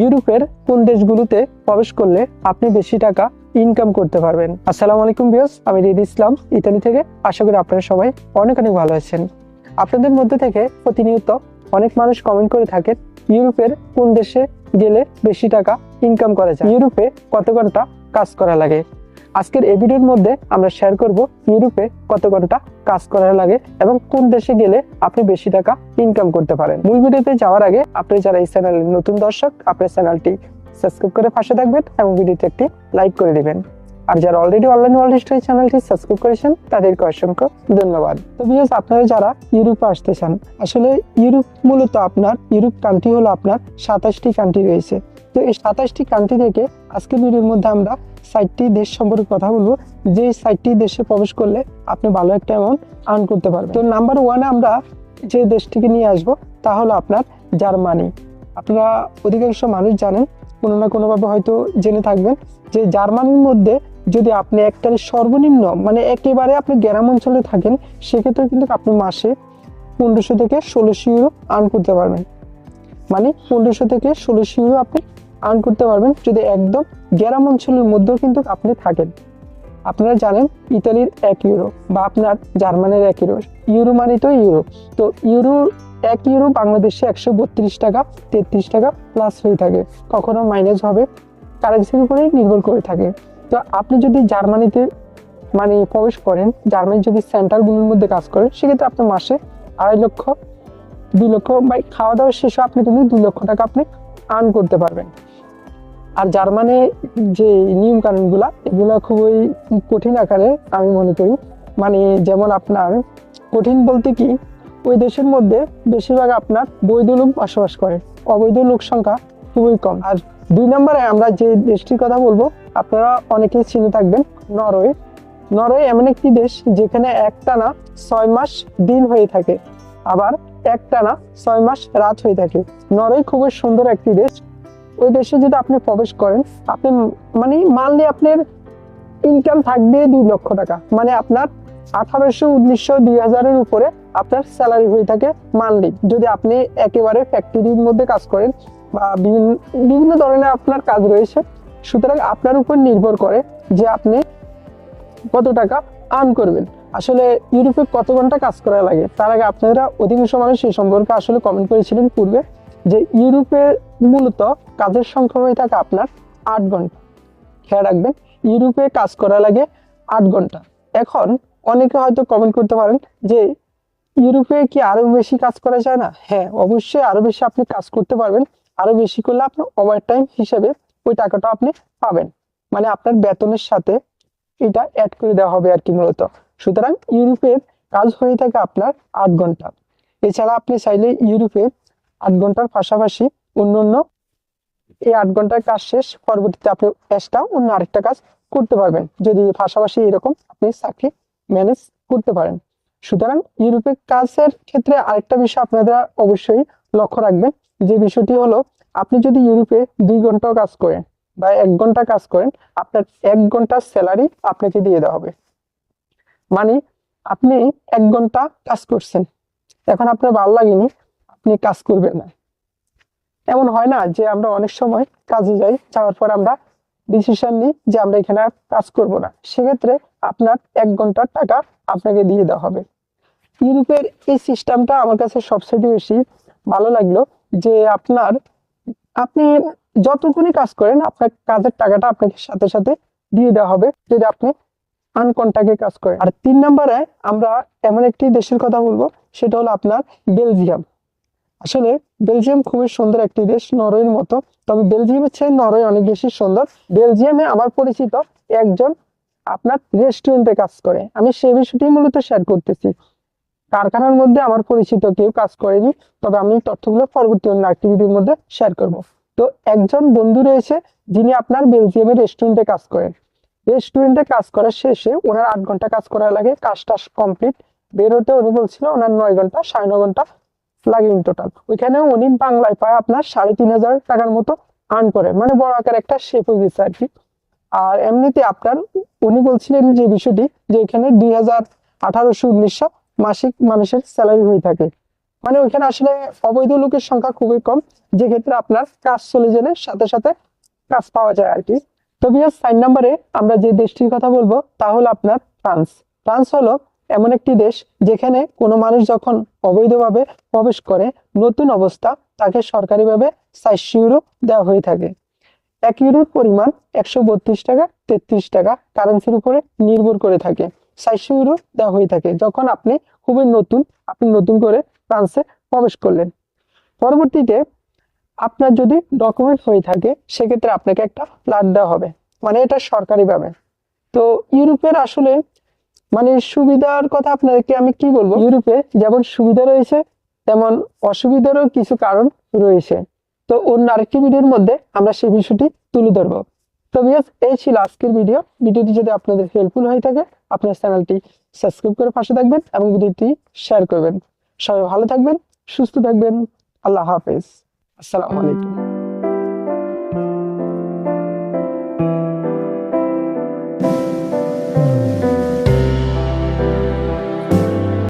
ইউরোপের কোন দেশগুলোতে প্রবেশ করলে আপনি বেশি টাকা ইনকাম করতে পারবেন। আসসালামু আলাইকুম বিয়স আমি রিদ ইসলাম, ইতালি থেকে। আশা করি আপনারা সবাই অনেক অনেক ভালো আছেন। আপনাদের মধ্যে থেকে প্রতিনিয়ত অনেক মানুষ কমেন্ট করে থাকেন, ইউরোপের কোন দেশে গেলে বেশি টাকা ইনকাম করা যায়? ইউরোপে কত ঘণ্টা কাজ করা লাগে? আজকের এই ভিডিওর মধ্যে আমরা শেয়ার করব ইউরোপে কত ঘণ্টা কাজ করা লাগে এবং কোন দেশে গেলে আপনি বেশি টাকা ইনকাম করতে পারেন। মূল ভিডিওতে যাওয়ার আগে আপনি যারা এই চ্যানেলের নতুন দর্শক আপনার চ্যানেলটি সাবস্ক্রাইব করে পাশে থাকবেন এবং ভিডিওতে একটি লাইক করে দিবেন। আর যারা অলরেডি অনলাইন ওয়ার্ল্ড হিস্ট্রি চ্যানেলটি সাবস্ক্রাইব করেছেন, তাদেরকে অসংখ্য ধন্যবাদ। তো বিকজ আপনারা যারা ইউরোপে আসতে চান, আসলে ইউরোপ মূলত আপনার, ইউরোপ কান্ট্রি হলো আপনার সাতাশটি কান্ট্রি রয়েছে। তো এই সাতাশটি কান্ট্রি থেকে আজকের ভিডিওর মধ্যে আমরা সাইটটি দেশ সম্পর্কে কথা বলব। যে সাইটটি দেশে প্রবেশ করলে আপনি ভালো একটা অ্যামাউন্ট আর্ন করতে পারবেন। তো নাম্বার ওয়ানে আমরা যে দেশটিকে নিয়ে আসব, তা হলো আপনার জার্মানি। আপনারা অধিকাংশ মানুষ জানেন, কোনো না কোনোভাবে হয়তো জেনে থাকবেন যে জার্মানির মধ্যে যদি আপনি একটার সর্বনিম্ন মানে একেবারে আপনি গ্রাম অঞ্চলে থাকেন সেক্ষেত্রে কিন্তু আপনি মাসে পনেরোশো থেকে ষোলোশো ইউরো আর্ন করতে পারবেন। মানে পনেরোশো থেকে ষোলোশো ইউরো আপনি আর্ন করতে পারবেন যদি একদম গ্রাম অঞ্চলের মধ্যেও কিন্তু আপনি থাকেন। আপনারা জানেন ইতালির এক ইউরো বা আপনার জার্মানির এক ইউরো ইউরো মানে তো ইউরো। তো ইউরো, এক ইউরো বাংলাদেশে একশো বত্রিশ টাকা, তেত্রিশ টাকা প্লাস হয়ে থাকে। কখনো মাইনাস হবে কারেন্সির উপরেই নির্ভর করে থাকে। তো আপনি যদি জার্মানিতে মানে প্রবেশ করেন জার্মানির যদি সেন্টারগুলোর মধ্যে কাজ করেন, সেক্ষেত্রে আপনি মাসে আড়াই লক্ষ, দুই লক্ষ বা খাওয়া দাওয়া শেষে আপনি কিন্তু দুই লক্ষ টাকা আপনি আর্ন করতে পারবেন। আর জার্মানি যে নিয়ম কানুনগুলা এগুলো খুবই কঠিন আকারে আমি মনে করি। মানে যেমন আপনার, কঠিন বলতে কি, ওই দেশের মধ্যে বেশিরভাগ আপনার বৈধ লোক বসবাস করে। অবৈধ লোক সংখ্যা খুবই কম। আর দুই নম্বরে আমরা যে দেশটির কথা বলব, আপনারা অনেকেই চিনে থাকবেন, নরওয়ে। নরওয়ে এমন একটি দেশ যেখানে একটানা ছয় মাস দিন হয়ে থাকে, আবার একটানা ছয় মাস রাত হয়ে থাকে। নরওয়ে খুবই সুন্দর একটি দেশ। ওই দেশে যদি আপনি প্রবেশ করেন, আপনি মানে মানলে আপনার ইনকাম থাকবে দুই লক্ষ টাকা। মানে আপনার আঠারোশো উনিশশো দুই হাজারের উপরে আপনার স্যালারি হয়ে থাকে মানলি যদি আপনি একেবারে ফ্যাক্টরির মধ্যে কাজ করেন বা বিভিন্ন বিভিন্ন ধরনের আপনার কাজ রয়েছে, সুতরাং আপনার উপর নির্ভর করে যে আপনি কত টাকা আর্ন করবেন। আসলে ইউরোপে কত ঘণ্টা কাজ করা লাগে? তার আগে আপনারা অধিকাংশ মানুষ এই সম্পর্কে আসলে কমেন্ট করেছিলেন পূর্বে যে ইউরোপে মূলত কাজের সংখ্যা হয়ে থাকে আপনার আট ঘণ্টা। খেয়াল রাখবেন, ইউরোপে কাজ করা লাগে আট ঘণ্টা। এখন অনেকে হয়তো কমেন্ট করতে পারেন যে, ইউরোপে কি আরও বেশি কাজ করা যায় না? হ্যাঁ অবশ্যই আরও বেশি আপনি কাজ করতে পারবেন। আরও বেশি করলে আপনার ওভার টাইম হিসেবে ওই টাকাটা আপনি পাবেন। মানে আপনার বেতনের সাথে এটা অ্যাড করে দেওয়া হবে আর কি মূলত। সুতরাং ইউরোপের কাজ হয়ে থাকে আপনার আট ঘণ্টা। এছাড়া আপনি চাইলে ইউরোপে আট ঘণ্টার পাশাপাশি অন্য অন্য এই আট ঘণ্টার কাজ শেষ, পরবর্তীতে আপনি এক্সট্রা অন্য আরেকটা কাজ করতে পারবেন। যদি পাশাপাশি এরকম আপনি চাকরি ম্যানেজ করতে পারেন। সুতরাং ইউরোপের কাজের ক্ষেত্রে আরেকটা বিষয় আপনারা অবশ্যই লক্ষ্য রাখবেন, যে বিষয়টি হলো, আপনি যদি ইউরোপে দুই ঘন্টাও কাজ করেন বা এক ঘণ্টা কাজ করেন, আপনার এক ঘণ্টার স্যালারি আপনাকে দিয়ে দেওয়া হবে। মানে আপনি এক ঘণ্টা কাজ করছেন। এখন আপনার ভালো লাগেনি, আপনি কাজ করবেন না। এমন হয় না যে আমরা অনেক সময় কাজে যাই, যাওয়ার পর আমরা ডিসিশন নিই যে আমরা এখানে আর কাজ করব না। সেক্ষেত্রে আপনার এক ঘণ্টার টাকা আপনাকে দিয়ে দেওয়া হবে। ইউরোপের এই সিস্টেমটা আমার কাছে সবচেয়ে বেশি ভালো লাগল যে আপনার, আপনি যতক্ষণই কাজ করেন, আপনার কাজের টাকাটা আপনাকে সাথে সাথে দিয়ে দেওয়া হবে যদি আপনি আনকন্টাকে কাজ করেন। আর তিন নম্বরে আমরা এমন একটি দেশের কথা বলব, সেটা হলো আপনার বেলজিয়াম। আসলে বেলজিয়াম খুবই সুন্দর একটি দেশ, নরওয়ের মতো। তবে বেলজিয়ামের চেয়ে নরওয়ে অনেক বেশি সুন্দর। বেলজিয়ামে আমার পরিচিত একজন আপনার রেস্টুরেন্টে কাজ করে। আমি সেই বিষয়টি মূলত শেয়ার করতেছি। কারখানার মধ্যে আমার পরিচিত কেউ কাজ করেনি, তবে আমি তথ্যগুলো পরবর্তী অন্য অ্যাক্টিভিটির মধ্যে শেয়ার করব। তো একজন বন্ধু রয়েছে, যিনি আপনার বেলজিয়ামের রেস্টুরেন্টে কাজ করেন। রেস্টুরেন্টে কাজ করার শেষে ওনার আট ঘণ্টা কাজ করা লাগে। কাজটা কমপ্লিট বের হতে উনি বলছিল, ওনার নয় ঘণ্টা, সাড়ে নয় ঘণ্টা লাগে ইন টোটাল ওইখানে উনি বাংলায় পায় আপনার সাড়ে তিন হাজার টাকার মতো আর্ন করে। মানে বড় আকার একটা শেপ হয়ে গেছে আর কি। আর এমনিতে আপনার উনি বলছিলেন যে বিষয়টি, যে এখানে দুই হাজার আঠারোশো উনিশশো মাসিক মানুষের স্যালারি হয়ে থাকে। মানে ওইখানে আসলে অবৈধ লোকের সংখ্যা খুবই কম। যে ক্ষেত্রে আপনার কাজ চলে গেলে সাথে সাথে কাজ পাওয়া যায় আর কি। তো বিয়াস সাইন নাম্বারে আমরা যে দেশটির কথা বলব, তা হলো আপনার ফ্রান্স। ফ্রান্স হলো এমন একটি দেশ যেখানে কোনো মানুষ যখন অবৈধভাবে প্রবেশ করে, নতুন অবস্থা তাকে সরকারিভাবে চারশো ইউরো দেওয়া হয়ে থাকে। এক ইউরোর পরিমাণ একশো বত্রিশ টাকা, তেত্রিশ টাকা কারেন্সির উপরে নির্ভর করে থাকে। চারশো ইউরো দেওয়া হয়ে থাকে যখন আপনি খুবই নতুন, আপনি নতুন করে ফ্রান্সে প্রবেশ করলেন। পরবর্তীতে আপনার যদি ডকুমেন্ট হয়ে থাকে, সেক্ষেত্রে আপনাকে একটা ফ্ল্যাট দেওয়া হবে। মানে এটা সরকারিভাবে। তো ইউরোপের আসলে মানে সুবিধার কথা আপনাদেরকে আমি কি বলব? ইউরোপে যেমন সুবিধা রয়েছে, তেমন অসুবিধারও কিছু কারণ রয়েছে। তো অন্য আরেকটি ভিডিওর মধ্যে আমরা সেই বিষয়টি তুলে ধরবো। তো বিয়াস এই ছিল আজকের ভিডিও। ভিডিওটি যদি আপনাদের হেল্পফুল হয়ে থাকে, আপনার চ্যানেলটি সাবস্ক্রাইব করে পাশে থাকবেন এবং ভিডিওটি শেয়ার করবেন। সবাই ভালো থাকবেন, সুস্থ থাকবেন। আল্লাহ হাফেজ। আসসালামু আলাইকুম।